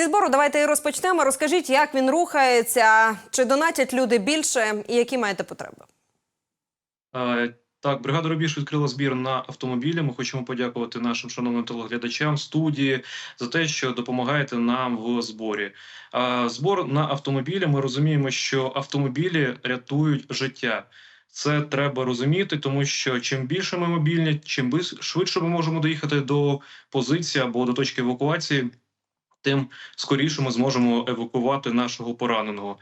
Зі збору давайте і розпочнемо. Розкажіть, як він рухається, чи донатять люди більше, і які маєте потреби? Е, Так, бригада Рубіж відкрила збір на автомобілі. Ми хочемо подякувати нашим шановним телеглядачам студії за те, що допомагаєте нам в зборі. Е, Збор на автомобілі. Ми розуміємо, що автомобілі рятують життя. Це треба розуміти, тому що чим більше ми мобільні, чим швидше ми можемо доїхати до позиції або до точки евакуації, тим скоріше ми зможемо евакувати нашого пораненого.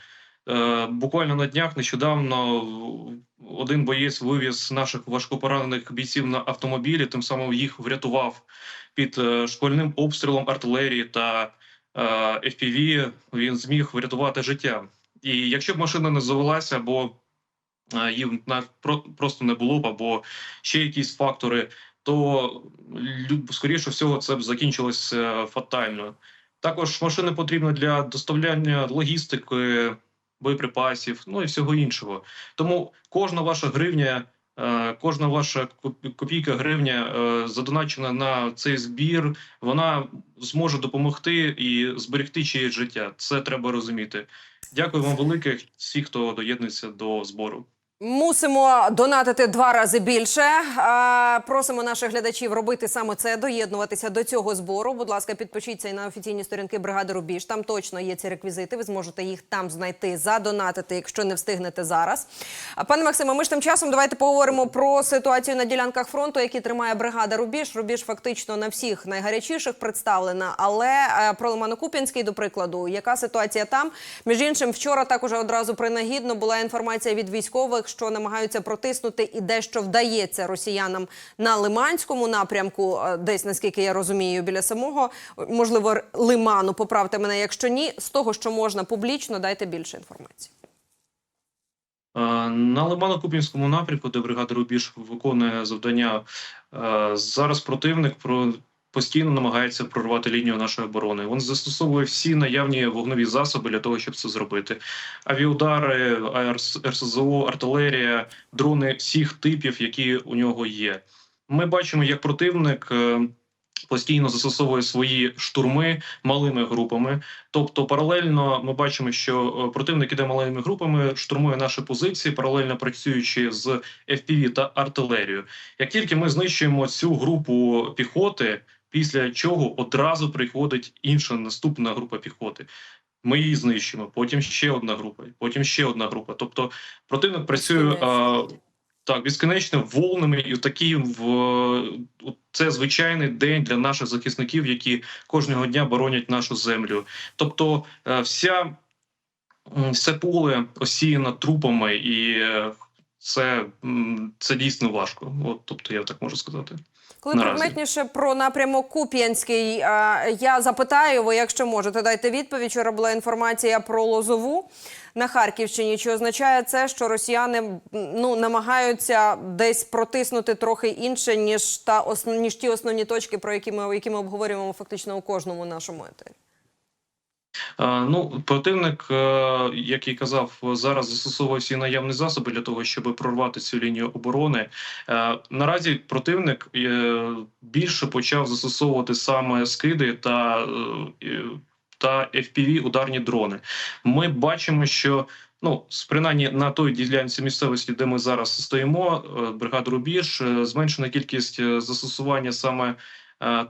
Е, Буквально на днях нещодавно один боєць вивіз наших важкопоранених бійців на автомобілі, тим самим їх врятував під е, школьним обстрілом артилерії та е, FPV, Він зміг врятувати життя. І якщо б машина не завелася, або їм просто не було б, або ще якісь фактори, то скоріше всього це б закінчилось фатально. Також машини потрібні для доставляння логістики, боєприпасів, ну і всього іншого. Тому кожна ваша гривня, е, кожна ваша копійка гривня е, задоначена на цей збір, вона зможе допомогти і зберегти чиєсь життя. Це треба розуміти. Дякую вам велике, всі, хто доєднується до збору. Мусимо донатити два рази більше. Просимо наших глядачів робити саме це, доєднуватися до цього збору. Будь ласка, підпишіться і на офіційні сторінки бригади Рубіж. Там точно є ці реквізити. Ви зможете їх там знайти, задонатити, якщо не встигнете зараз. Пане Максиме, ми ж тим часом давайте поговоримо про ситуацію на ділянках фронту, які тримає бригада Рубіж. Рубіж фактично на всіх найгарячіших представлена. Але е, про Лимано-Куп'янський, до прикладу, яка ситуація там? Між іншим, вчора також одразу принагідно була інформація від військових, що намагаються протиснути і дещо вдається росіянам на Лиманському напрямку, е, десь наскільки я розумію, біля самого можливо лиману. Поправте мене, якщо ні, з того, що можна публічно, дайте більше інформації. Е, На Лимано-Купінському напрямку, де бригада Рубіж виконує завдання, е, зараз противник про постійно намагається прорвати лінію нашої оборони. Він застосовує всі наявні вогнові засоби для того, щоб це зробити. Авіаудари, АРС, РСЗО, артилерія, дрони всіх типів, які у нього є. Ми бачимо, як противник. е, Постійно застосовує свої штурми малими групами, Тобто, паралельно ми бачимо, що е, противник іде маленькими групами, штурмує наші позиції, паралельно працюючи з FPV та артилерією. Як тільки ми знищуємо цю групу піхоти, після чого одразу приходить інша наступна група піхоти. Ми її знищимо. Потім ще одна група, потім ще одна група. Тобто, противник працює а, так безконечно волнами, і такий в це звичайний день для наших захисників, які кожного дня боронять нашу землю. Тобто, е, вся все поле осіяно трупами, і е, це, це дійсно важко. От, тобто, я так можу сказати. Коли Наразі. предметніше про напрямок Куп'янський, я запитаю, ви, якщо можете, дайте відповідь. Вчора була інформація про Лозову на Харківщині. Чи означає це, що росіяни ну намагаються десь протиснути трохи інше, ніж та ніж ті основні точки, про які ми які ми обговорюємо фактично у кожному нашому етері? Е, Ну, противник, е, як і казав, зараз застосовує всі наявні засоби для того, щоб прорвати цю лінію оборони. Е, Наразі противник більше почав застосовувати саме скиди та, та FPV ударні дрони. Ми бачимо, що ну, принаймні на той ділянці місцевості, де ми зараз стоїмо, бригада Рубіж, зменшена кількість застосування саме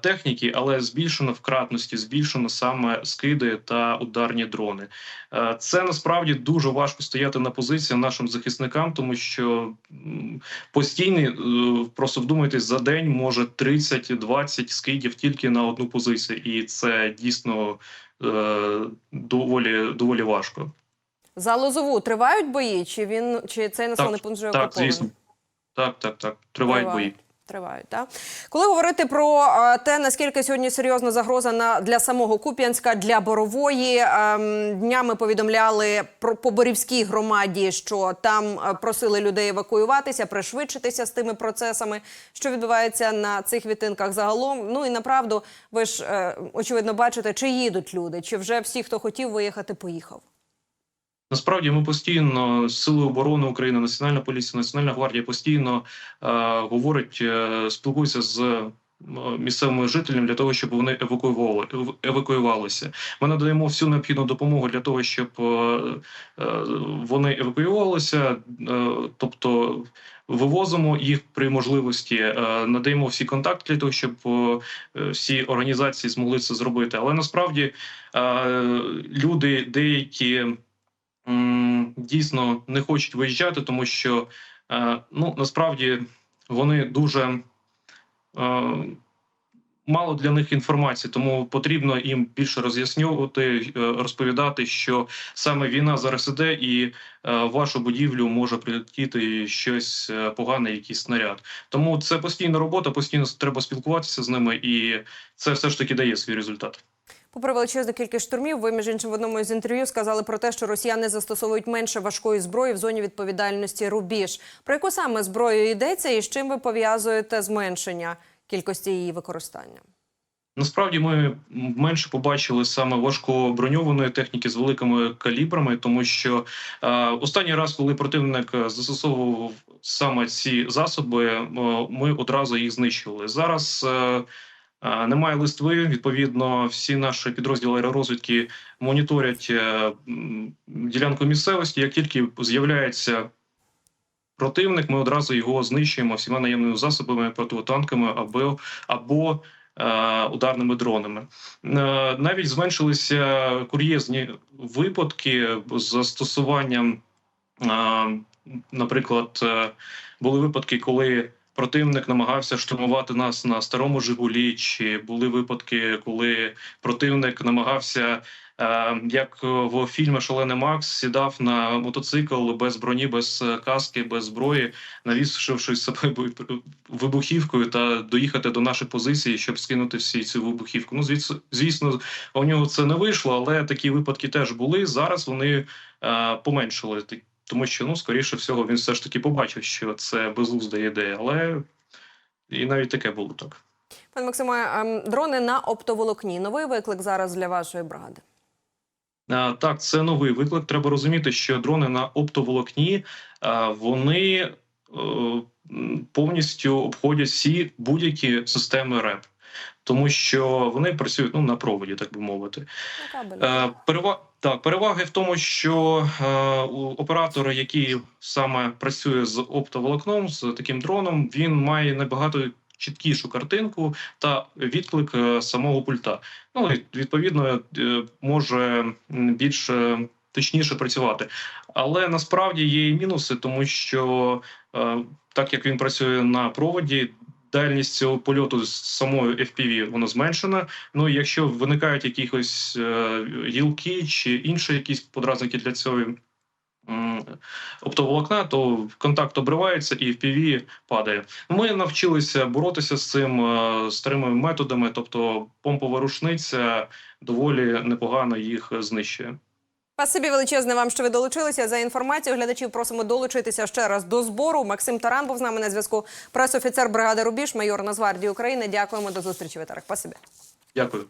техніки, але збільшено в кратності, збільшено саме скиди та ударні дрони. Е, Це насправді дуже важко стояти на позиції нашим захисникам, тому що м, постійний, е, просто вдумайтесь, за день може 30-20 скидів тільки на одну позицію, і це дійсно е, доволі доволі важко. За Лозову тривають бої? Чи він чи цей населений пункт вже Так, звісно. Так, так, так. Тривають бої. Тривають, так? Коли говорити про е, те, наскільки сьогодні серйозна загроза на для самого Куп'янська, для Борової, ем, днями повідомляли про по Борівській громаді, що там е, просили людей евакуюватися, пришвидшитися з тими процесами, що відбувається на цих відтинках загалом. Ну і направду, ви ж е, очевидно бачите, чи їдуть люди, чи вже всі, хто хотів виїхати, поїхав. Насправді ми постійно сили оборони України, Національна поліція, Національна гвардія постійно е, говорить, е, спілкуються з місцевими жителями для того, щоб вони евакуювали евакуювалися. Ми надаємо всю необхідну допомогу для того, щоб е, е, вони евакуювалися, е, тобто вивозимо їх при можливості, е, надаємо всі контакти для того, щоб е, всі організації змогли це зробити. Але насправді е, люди деякі дійсно не хочуть виїжджати, тому що е, ну насправді вони дуже. е, Мало для них інформації, тому потрібно їм більше роз'яснювати, е, розповідати, що саме війна зараз іде, і в вашу будівлю може прилетіти щось погане, якийсь снаряд. Тому це постійна робота, постійно треба спілкуватися з ними, і це все ж таки дає свій результат. Попри величезну кількість штурмів, ви між іншим в одному із інтерв'ю сказали про те, що росіяни застосовують менше важкої зброї в зоні відповідальності рубіж. Про яку саме зброю йдеться, і з чим ви пов'язуєте зменшення кількості її використання? Насправді ми менше побачили саме важкоброньованої техніки з великими калібрами, тому що е, останній раз, коли противник застосовував саме ці засоби, е, ми одразу їх знищували. Зараз е, немає листви. Відповідно, всі наші підрозділи аеророзвідки моніторять е, ділянку місцевості. Як тільки з'являється противник, ми одразу його знищуємо всіма наємними засобами, протитанками або або е, ударними дронами. Е, Навіть зменшилися кур'єзні випадки з застосуванням, наприклад, були випадки, коли противник намагався штурмувати нас на старому Жигулі, чи були випадки, коли противник намагався. е, Як в фільмі Шалений Макс сідав на мотоцикл без броні, без е, каски, без зброї, навісивши себе бу- вибухівкою та доїхати до наших позицій, щоб скинути всі цю вибухівку. Ну, звісно, у нього це не вийшло, але такі випадки теж були. Зараз вони е, поменшили, Т- тому що ну, скоріше всього, він все ж таки побачив, що це безглузда ідея, але і навіть таке було так. Пане Максиме, ем, дрони на оптоволокні. Новий виклик зараз для вашої бригади. Так, це новий виклик. Треба розуміти, що дрони на оптоволокні а, вони е, повністю обходять всі будь-які системи РЕП, тому що вони працюють ну на проводі, так би мовити. Е, перева... Так, переваги в тому, що е, у оператора, який саме працює з оптоволокном, з таким дроном, він має набагато чіткішу картинку та відклик е, самого пульта. Ну і відповідно е, може більш е, точніше працювати. Але насправді є і мінуси, тому що е, так як він працює на проводі. Дальність цього польоту з самою FPV воно зменшена. Ну і якщо виникають якісь е, гілки чи інші якісь подразники для цього оптоволокна, то контакт обривається і FPV падає. Ми навчилися боротися з цим е, старими методами, тобто помпова рушниця доволі непогано їх знищує. Спасибі величезне вам, що ви долучилися. За інформацією глядачів просимо долучитися ще раз до збору. Максим Таран був з нами на зв'язку. Пресофіцер бригади Рубіж, майор Нацгвардії України. Дякуємо до зустрічі в етерах. Спасибі. Дякую.